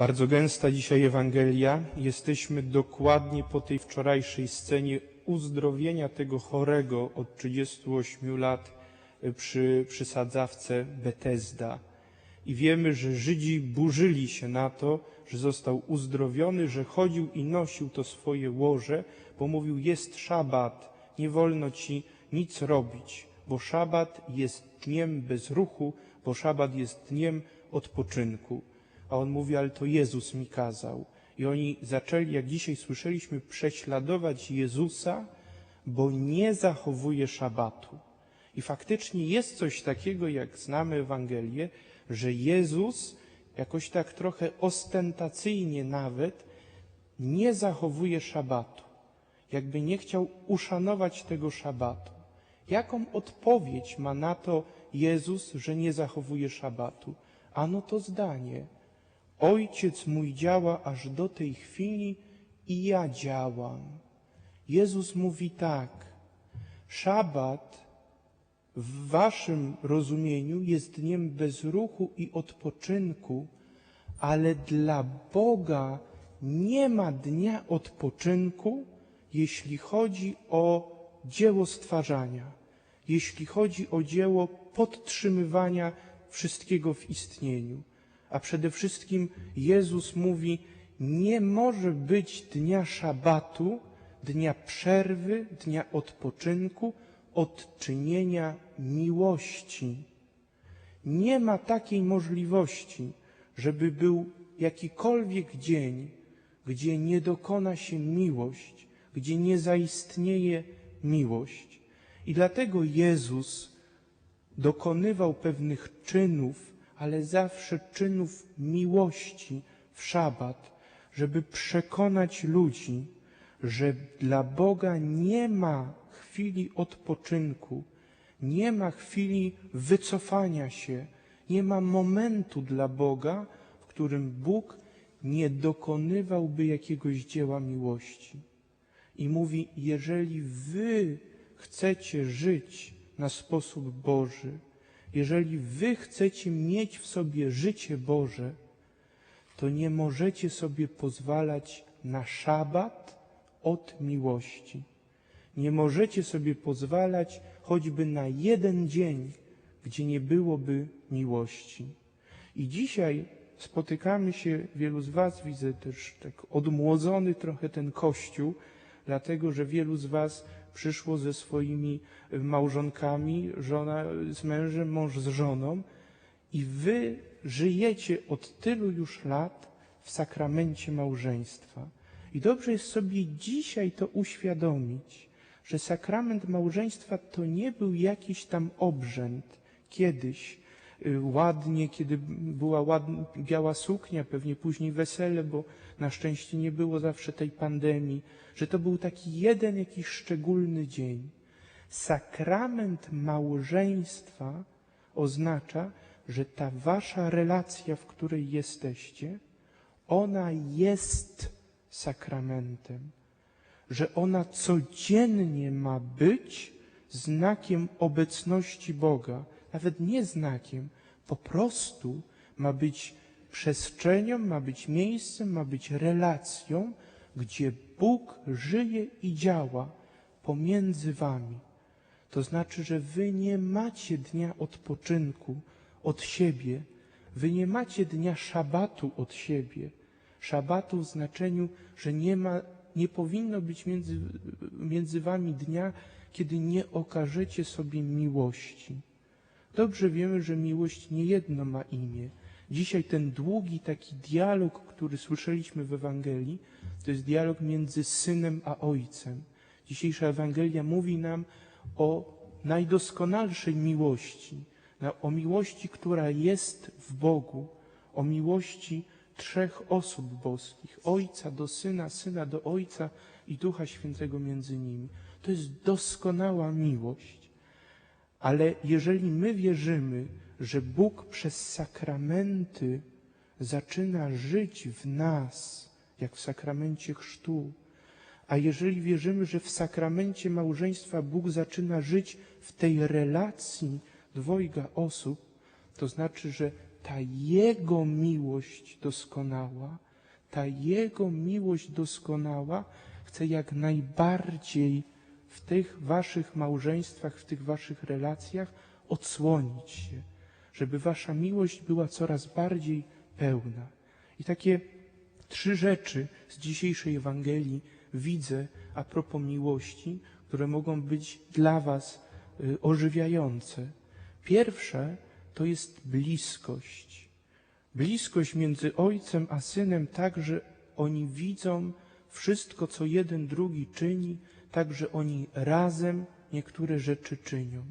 Bardzo gęsta dzisiaj Ewangelia. Jesteśmy dokładnie po tej wczorajszej scenie uzdrowienia tego chorego od 38 lat y, przy, przy sadzawce Betesda. I wiemy, że Żydzi burzyli się na to, że został uzdrowiony, że chodził i nosił to swoje łoże, bo mówił, jest szabat, nie wolno ci nic robić, bo szabat jest dniem bez ruchu, bo szabat jest dniem odpoczynku. A on mówi, ale to Jezus mi kazał. I oni zaczęli, jak dzisiaj słyszeliśmy, prześladować Jezusa, bo nie zachowuje szabatu. I faktycznie jest coś takiego, jak znamy Ewangelię, że Jezus jakoś tak trochę ostentacyjnie nawet nie zachowuje szabatu. Jakby nie chciał uszanować tego szabatu. Jaką odpowiedź ma na to Jezus, że nie zachowuje szabatu? Ano to zdanie. Ojciec mój działa aż do tej chwili i ja działam. Jezus mówi tak. Szabat w waszym rozumieniu jest dniem bezruchu i odpoczynku, ale dla Boga nie ma dnia odpoczynku, jeśli chodzi o dzieło stwarzania, jeśli chodzi o dzieło podtrzymywania wszystkiego w istnieniu. A przede wszystkim Jezus mówi, nie może być dnia szabatu, dnia przerwy, dnia odpoczynku, od czynienia miłości. Nie ma takiej możliwości, żeby był jakikolwiek dzień, gdzie nie dokona się miłość, gdzie nie zaistnieje miłość. I dlatego Jezus dokonywał pewnych czynów, ale zawsze czynów miłości w szabat, żeby przekonać ludzi, że dla Boga nie ma chwili odpoczynku, nie ma chwili wycofania się, nie ma momentu dla Boga, w którym Bóg nie dokonywałby jakiegoś dzieła miłości. I mówi, jeżeli wy chcecie żyć na sposób Boży, jeżeli wy chcecie mieć w sobie życie Boże, to nie możecie sobie pozwalać na szabat od miłości. Nie możecie sobie pozwalać choćby na jeden dzień, gdzie nie byłoby miłości. I dzisiaj spotykamy się, wielu z Was widzę też tak odmłodzony trochę ten kościół, dlatego że wielu z Was przyszło ze swoimi małżonkami, żona z mężem, mąż z żoną i Wy żyjecie od tylu już lat w sakramencie małżeństwa. I dobrze jest sobie dzisiaj to uświadomić, że sakrament małżeństwa to nie był jakiś tam obrzęd kiedyś, y, ładnie, kiedy była ładna, biała suknia, pewnie później wesele, bo na szczęście nie było zawsze tej pandemii, że to był taki jeden jakiś szczególny dzień. Sakrament małżeństwa oznacza, że ta wasza relacja, w której jesteście, ona jest sakramentem, że ona codziennie ma być znakiem obecności Boga, nawet nie znakiem, po prostu ma być przestrzenią, ma być miejscem, ma być relacją, gdzie Bóg żyje i działa pomiędzy wami. To znaczy, że wy nie macie dnia odpoczynku od siebie, wy nie macie dnia szabatu od siebie. Szabatu w znaczeniu, że nie ma, nie powinno być między, między wami dnia, kiedy nie okażecie sobie miłości. Dobrze wiemy, że miłość nie jedno ma imię. Dzisiaj ten długi taki dialog, który słyszeliśmy w Ewangelii, to jest dialog między synem a ojcem. Dzisiejsza Ewangelia mówi nam o najdoskonalszej miłości, o miłości, która jest w Bogu, o miłości trzech osób boskich, Ojca do Syna, Syna do Ojca i Ducha Świętego między nimi. To jest doskonała miłość. Ale jeżeli my wierzymy, że Bóg przez sakramenty zaczyna żyć w nas, jak w sakramencie chrztu, a jeżeli wierzymy, że w sakramencie małżeństwa Bóg zaczyna żyć w tej relacji dwojga osób, to znaczy, że ta Jego miłość doskonała, ta Jego miłość doskonała chce jak najbardziej w tych waszych małżeństwach, w tych waszych relacjach odsłonić się, żeby wasza miłość była coraz bardziej pełna. I takie trzy rzeczy z dzisiejszej Ewangelii widzę a propos miłości, które mogą być dla was y, ożywiające. Pierwsze to jest bliskość. Bliskość między ojcem a synem, tak, że oni widzą wszystko, co jeden drugi czyni, tak, że oni razem niektóre rzeczy czynią.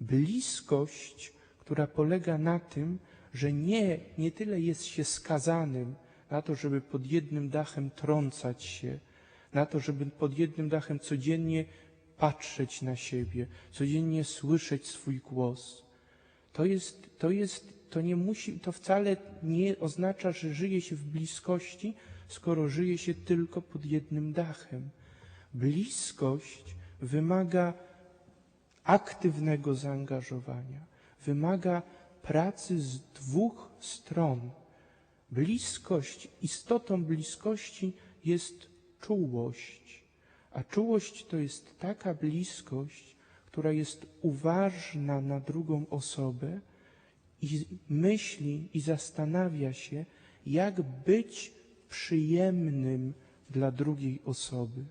Bliskość, która polega na tym, że nie, nie tyle jest się skazanym na to, żeby pod jednym dachem trącać się, na to, żeby pod jednym dachem codziennie patrzeć na siebie, codziennie słyszeć swój głos. To jest, to jest, to nie musi, to wcale nie oznacza, że żyje się w bliskości, skoro żyje się tylko pod jednym dachem. Bliskość wymaga aktywnego zaangażowania, wymaga pracy z dwóch stron. Bliskość, istotą bliskości jest czułość, a czułość to jest taka bliskość, która jest uważna na drugą osobę i myśli i zastanawia się, jak być przyjemnym dla drugiej osoby.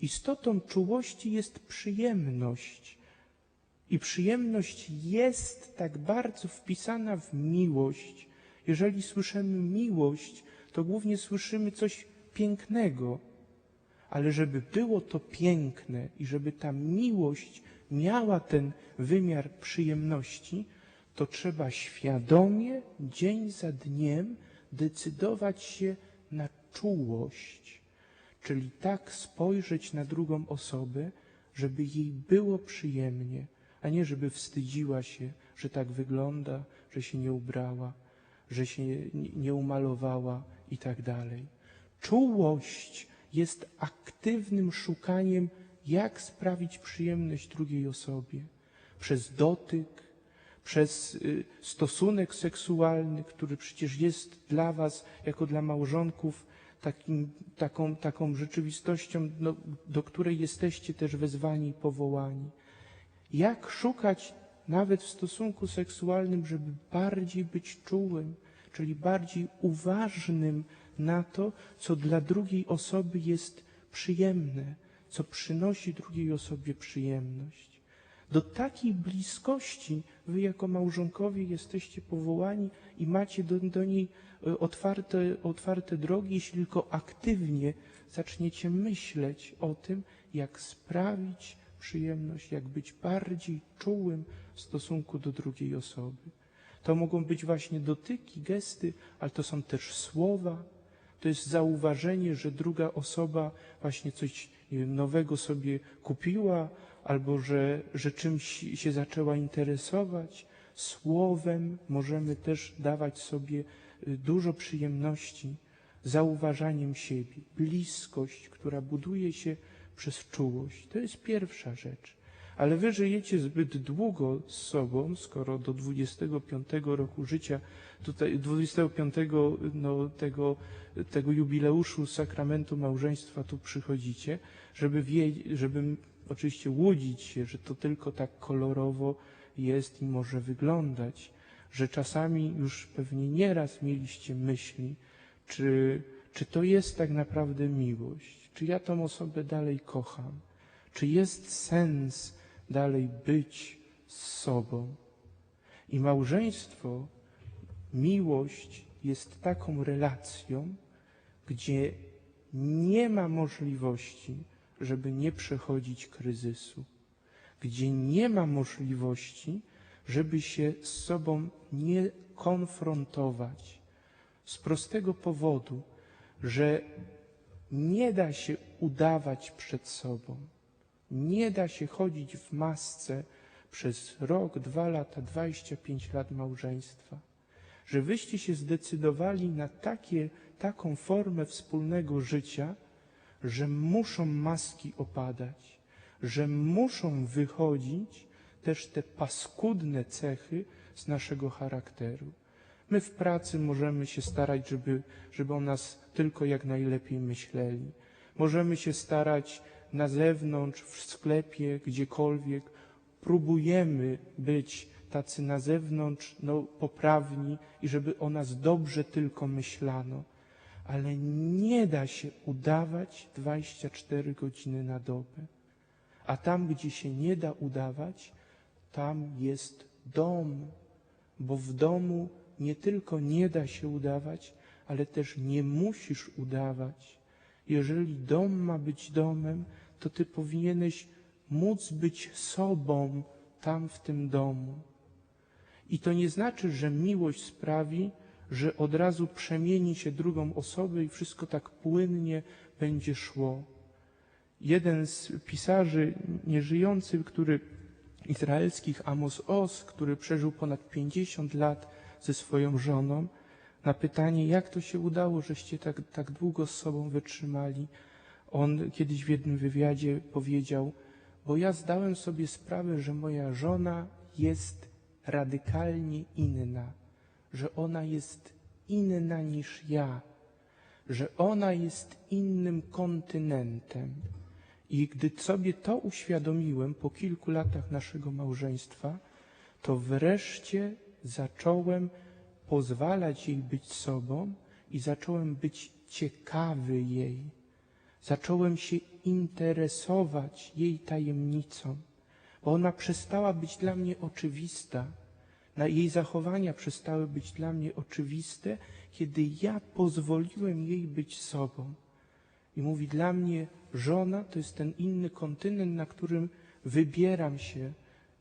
Istotą czułości jest przyjemność. I przyjemność jest tak bardzo wpisana w miłość. Jeżeli słyszymy miłość, to głównie słyszymy coś pięknego. Ale żeby było to piękne i żeby ta miłość miała ten wymiar przyjemności, to trzeba świadomie, dzień za dniem, decydować się na czułość, czyli tak spojrzeć na drugą osobę, żeby jej było przyjemnie, a nie żeby wstydziła się, że tak wygląda, że się nie ubrała, że się nie umalowała i tak dalej. Czułość jest aktywnym szukaniem, jak sprawić przyjemność drugiej osobie przez dotyk, przez y, stosunek seksualny, który przecież jest dla Was, jako dla małżonków, takim, taką, taką rzeczywistością, no, do której jesteście też wezwani i powołani. Jak szukać nawet w stosunku seksualnym, żeby bardziej być czułym, czyli bardziej uważnym na to, co dla drugiej osoby jest przyjemne, co przynosi drugiej osobie przyjemność. Do takiej bliskości wy jako małżonkowie jesteście powołani i macie do, do niej e, otwarte, otwarte drogi, jeśli tylko aktywnie zaczniecie myśleć o tym, jak sprawić przyjemność, jak być bardziej czułym w stosunku do drugiej osoby. To mogą być właśnie dotyki, gesty, ale to są też słowa, to jest zauważenie, że druga osoba właśnie coś wiem, nowego sobie kupiła, albo że, że czymś się zaczęła interesować. Słowem możemy też dawać sobie y, dużo przyjemności, zauważaniem siebie, bliskość, która buduje się przez czułość. To jest pierwsza rzecz. Ale wy żyjecie zbyt długo z sobą, skoro do 25 roku życia, tutaj 25 no, tego, tego jubileuszu sakramentu małżeństwa tu przychodzicie, żeby, wie, żeby oczywiście łudzić się, że to tylko tak kolorowo jest i może wyglądać, że czasami już pewnie nieraz mieliście myśli, czy, czy to jest tak naprawdę miłość, czy ja tą osobę dalej kocham, czy jest sens dalej być z sobą. I małżeństwo, miłość jest taką relacją, gdzie nie ma możliwości, żeby nie przechodzić kryzysu, gdzie nie ma możliwości, żeby się z sobą nie konfrontować. Z prostego powodu, że nie da się udawać przed sobą. Nie da się chodzić w masce przez rok, dwa lata, dwadzieścia pięć lat małżeństwa. Że wyście się zdecydowali na takie, taką formę wspólnego życia, że muszą maski opadać, że muszą wychodzić też te paskudne cechy z naszego charakteru. My w pracy możemy się starać, żeby, żeby o nas tylko jak najlepiej myśleli. Możemy się starać na zewnątrz, w sklepie, gdziekolwiek. Próbujemy być tacy na zewnątrz, no, poprawni i żeby o nas dobrze tylko myślano. Ale nie da się udawać 24 godziny na dobę. A tam, gdzie się nie da udawać, tam jest dom, bo w domu nie tylko nie da się udawać, ale też nie musisz udawać. Jeżeli dom ma być domem, to ty powinieneś móc być sobą tam w tym domu. I to nie znaczy, że miłość sprawi, że od razu przemieni się drugą osobę i wszystko tak płynnie będzie szło. Jeden z pisarzy nieżyjących, który izraelskich Amos Oz, który przeżył ponad 50 lat ze swoją żoną, na pytanie, jak to się udało, żeście tak, tak długo z sobą wytrzymali, on kiedyś w jednym wywiadzie powiedział, bo ja zdałem sobie sprawę, że moja żona jest radykalnie inna, że ona jest inna niż ja, że ona jest innym kontynentem. I gdy sobie to uświadomiłem po kilku latach naszego małżeństwa, to wreszcie zacząłem pozwalać jej być sobą i zacząłem być ciekawy jej. Zacząłem się interesować jej tajemnicą, bo ona przestała być dla mnie oczywista. Na jej zachowania przestały być dla mnie oczywiste, kiedy ja pozwoliłem jej być sobą. I mówi, dla mnie żona to jest ten inny kontynent, na którym wybieram się,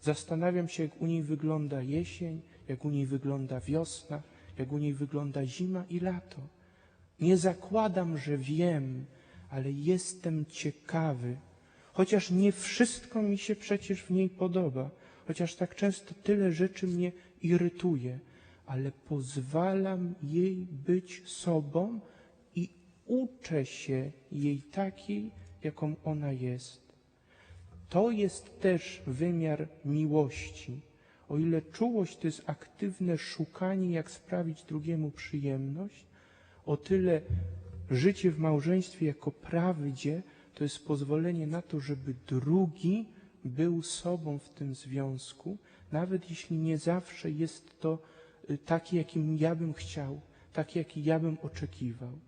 zastanawiam się, jak u niej wygląda jesień, jak u niej wygląda wiosna, jak u niej wygląda zima i lato. Nie zakładam, że wiem, ale jestem ciekawy, chociaż nie wszystko mi się przecież w niej podoba, chociaż tak często tyle rzeczy mnie irytuje, ale pozwalam jej być sobą i uczę się jej takiej, jaką ona jest. To jest też wymiar miłości. O ile czułość to jest aktywne szukanie, jak sprawić drugiemu przyjemność, o tyle życie w małżeństwie jako prawdzie to jest pozwolenie na to, żeby drugi był sobą w tym związku, nawet jeśli nie zawsze jest to y, taki, jakim ja bym chciał, taki, jaki ja bym oczekiwał.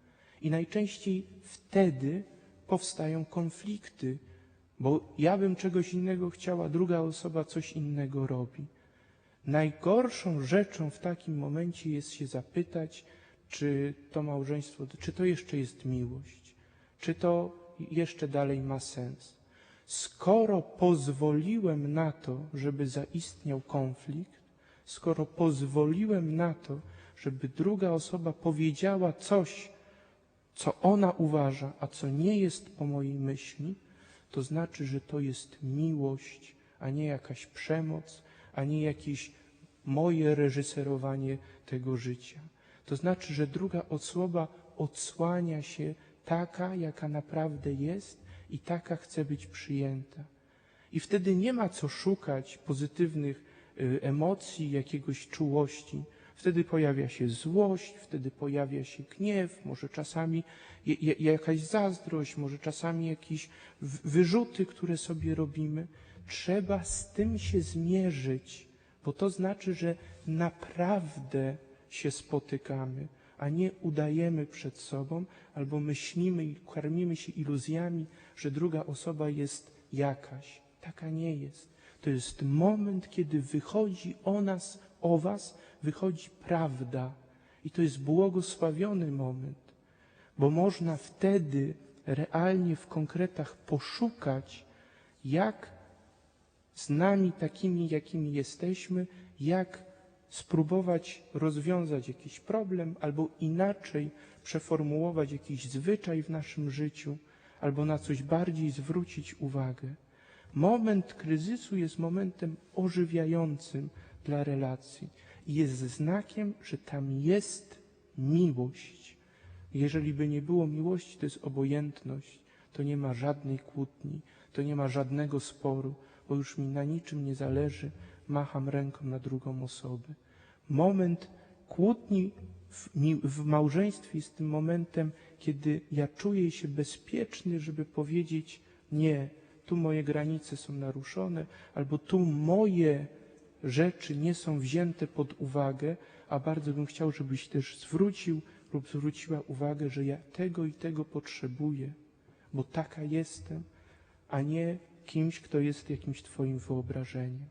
I najczęściej wtedy powstają konflikty, bo ja bym czegoś innego chciała, druga osoba coś innego robi. Najgorszą rzeczą w takim momencie jest się zapytać, czy to małżeństwo, czy to jeszcze jest miłość, czy to jeszcze dalej ma sens. Skoro pozwoliłem na to, żeby zaistniał konflikt, skoro pozwoliłem na to, żeby druga osoba powiedziała coś, co ona uważa, a co nie jest po mojej myśli, to znaczy, że to jest miłość, a nie jakaś przemoc, a nie jakieś moje reżyserowanie tego życia. To znaczy, że druga osoba odsłania się taka, jaka naprawdę jest i taka chce być przyjęta. I wtedy nie ma co szukać pozytywnych y, emocji, jakiegoś czułości. Wtedy pojawia się złość, wtedy pojawia się gniew, może czasami jakaś zazdrość, może czasami jakieś wyrzuty, które sobie robimy. Trzeba z tym się zmierzyć, bo to znaczy, że naprawdę się spotykamy, a nie udajemy przed sobą albo myślimy i karmimy się iluzjami, że druga osoba jest jakaś. Taka nie jest. To jest moment, kiedy wychodzi o nas, o was, wychodzi prawda. I to jest błogosławiony moment, bo można wtedy realnie w konkretach poszukać, jak z nami takimi, jakimi jesteśmy, jak spróbować rozwiązać jakiś problem, albo inaczej przeformułować jakiś zwyczaj w naszym życiu, albo na coś bardziej zwrócić uwagę. Moment kryzysu jest momentem ożywiającym dla relacji i jest znakiem, że tam jest miłość. Jeżeli by nie było miłości, to jest obojętność, to nie ma żadnej kłótni, to nie ma żadnego sporu, bo już mi na niczym nie zależy, macham ręką na drugą osobę. Moment kłótni w, w małżeństwie jest tym momentem, kiedy ja czuję się bezpieczny, żeby powiedzieć nie, tu moje granice są naruszone, albo tu moje rzeczy nie są wzięte pod uwagę, a bardzo bym chciał, żebyś też zwrócił lub zwróciła uwagę, że ja tego i tego potrzebuję, bo taka jestem, a nie kimś, kto jest jakimś Twoim wyobrażeniem.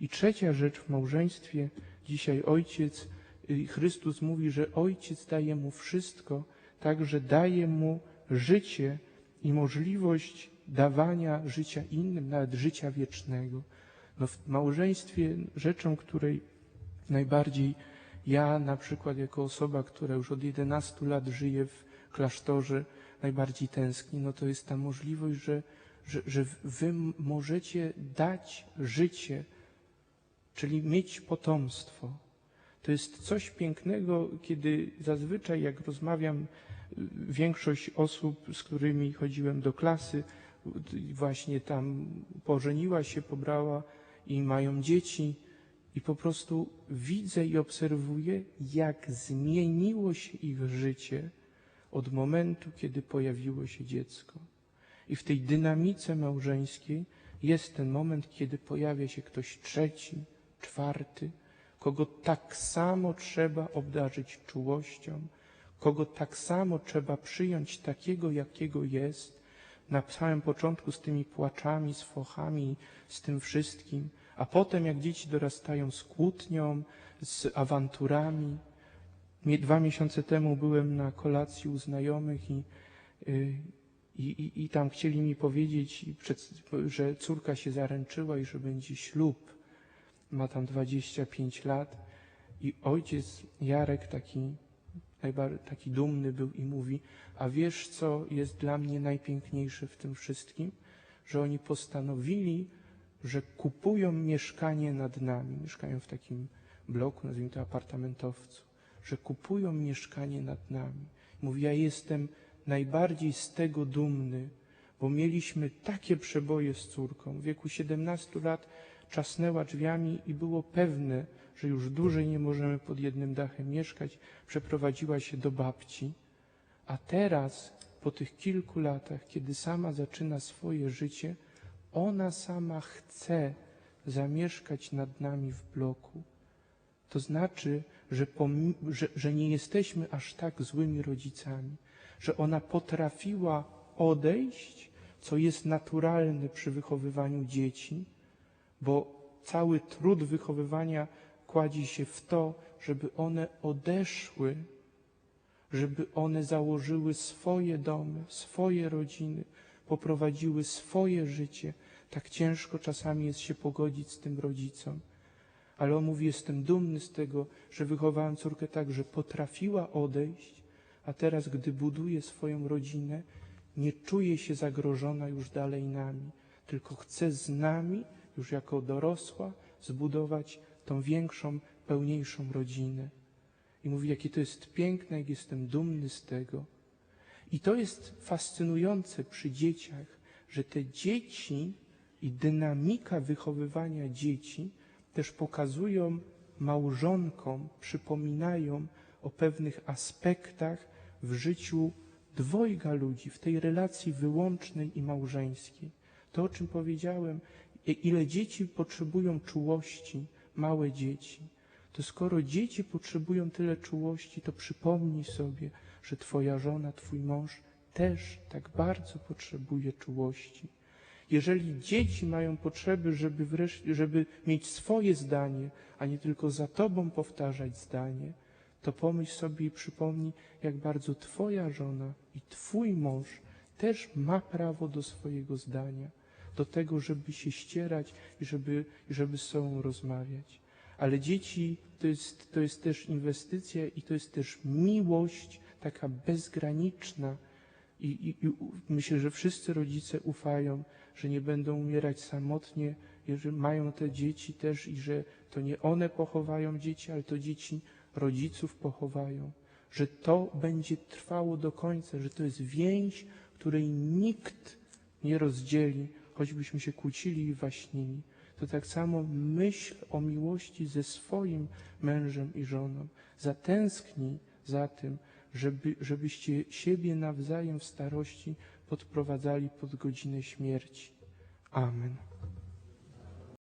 I trzecia rzecz w małżeństwie, dzisiaj ojciec, y, Chrystus mówi, że ojciec daje mu wszystko, także daje mu życie i możliwość dawania życia innym, nawet życia wiecznego. No w małżeństwie rzeczą, której najbardziej ja na przykład jako osoba, która już od 11 lat żyje w klasztorze, najbardziej tęskni, no to jest ta możliwość, że, że, że wy możecie dać życie, czyli mieć potomstwo. To jest coś pięknego, kiedy zazwyczaj jak rozmawiam, większość osób, z którymi chodziłem do klasy, właśnie tam pożeniła się, pobrała i mają dzieci i po prostu widzę i obserwuję, jak zmieniło się ich życie od momentu, kiedy pojawiło się dziecko. I w tej dynamice małżeńskiej jest ten moment, kiedy pojawia się ktoś trzeci, czwarty, kogo tak samo trzeba obdarzyć czułością, kogo tak samo trzeba przyjąć takiego, jakiego jest, na samym początku z tymi płaczami, z fochami, z tym wszystkim, a potem jak dzieci dorastają z kłótnią, z awanturami. Dwa miesiące temu byłem na kolacji u znajomych i, y, i, i, i tam chcieli mi powiedzieć, że córka się zaręczyła i że będzie ślub. Ma tam 25 lat i ojciec Jarek taki, taki dumny był i mówi, a wiesz co jest dla mnie najpiękniejsze w tym wszystkim? Że oni postanowili, że kupują mieszkanie nad nami. Mieszkają w takim bloku, nazwijmy to apartamentowcu. Że kupują mieszkanie nad nami. Mówi, ja jestem najbardziej z tego dumny, bo mieliśmy takie przeboje z córką. W wieku 17 lat czasnęła drzwiami i było pewne, że już dłużej nie możemy pod jednym dachem mieszkać. Przeprowadziła się do babci. A teraz, po tych kilku latach, kiedy sama zaczyna swoje życie, ona sama chce zamieszkać nad nami w bloku. To znaczy, że, że, że nie jesteśmy aż tak złymi rodzicami, że ona potrafiła odejść, co jest naturalne przy wychowywaniu dzieci, bo cały trud wychowywania kładzie się w to, żeby one odeszły, żeby one założyły swoje domy, swoje rodziny, poprowadziły swoje życie. Tak ciężko czasami jest się pogodzić z tym rodzicom. Ale on mówi, jestem dumny z tego, że wychowałem córkę tak, że potrafiła odejść, a teraz, gdy buduje swoją rodzinę, nie czuje się zagrożona już dalej nami, tylko chce z nami, już jako dorosła, zbudować tą większą, pełniejszą rodzinę. I mówi, jakie to jest piękne, jak jestem dumny z tego. I to jest fascynujące przy dzieciach, że te dzieci i dynamika wychowywania dzieci też pokazują małżonkom, przypominają o pewnych aspektach w życiu dwojga ludzi, w tej relacji wyłącznej i małżeńskiej. To, o czym powiedziałem, ile dzieci potrzebują czułości, małe dzieci, to skoro dzieci potrzebują tyle czułości, to przypomnij sobie, że Twoja żona, Twój mąż też tak bardzo potrzebuje czułości. Jeżeli dzieci mają potrzeby, żeby, wreszcie, żeby mieć swoje zdanie, a nie tylko za Tobą powtarzać zdanie, to pomyśl sobie i przypomnij, jak bardzo Twoja żona i Twój mąż też ma prawo do swojego zdania, do tego, żeby się ścierać i żeby, żeby z sobą rozmawiać. Ale dzieci to jest, to jest też inwestycja i to jest też miłość taka bezgraniczna. I, i, I myślę, że wszyscy rodzice ufają, że nie będą umierać samotnie, jeżeli mają te dzieci też i że to nie one pochowają dzieci, ale to dzieci rodziców pochowają. Że to będzie trwało do końca, że to jest więź, której nikt nie rozdzieli, choćbyśmy się kłócili i waśnili. to tak samo myśl o miłości ze swoim mężem i żoną. Zatęsknij za tym, żeby, żebyście siebie nawzajem w starości podprowadzali pod godzinę śmierci. Amen.